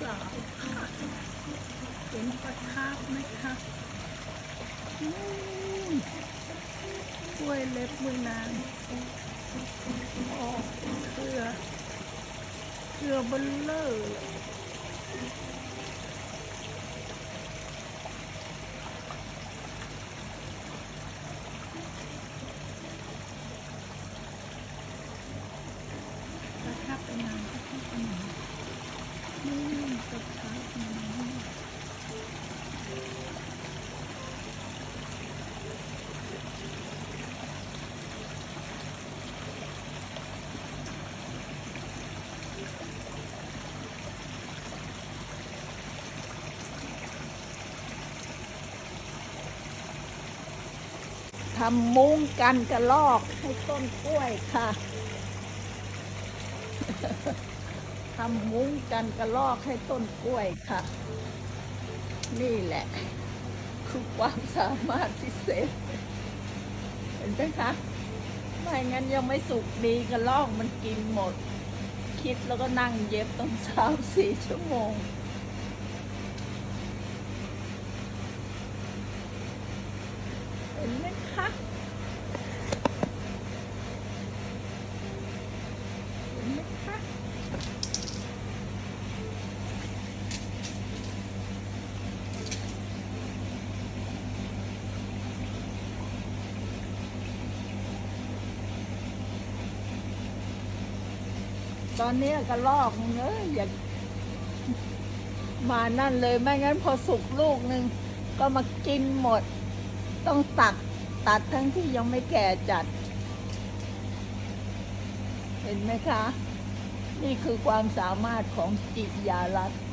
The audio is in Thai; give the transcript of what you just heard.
สาวค่ะเห็นปลาคาบไหมคะกล้วยเล็บมือนางออกเครือเครือบลเลอร์เลย กระทับไปนานกระทับไปนานนี่กระทับไปนาน ทำมุ้งกันกระลอกให้ต้นกล้วยค่ะทำมุ้งกันกระลอกให้ต้นกล้วยค่ะ นี่แหละ คือความสามารถพิเศษ เห็นไหมคะไม่งั้นยังไม่สุกดีกระลอกมันกินหมด คิดแล้วก็นั่งเย็บตั้งสามสี่ชั่วโมง เห็ นไหมคะคะ ตอนนี้กระลอกมึงเอ้ยอย่ามานั่นเลยไม่งั้นพอสุกลูกหนึ่งก็มากินหมด ต้องตัด ตัดทั้งที่ยังไม่แก่จัด เห็นไหมคะ นี่คือความสามารถของจิยารัตน์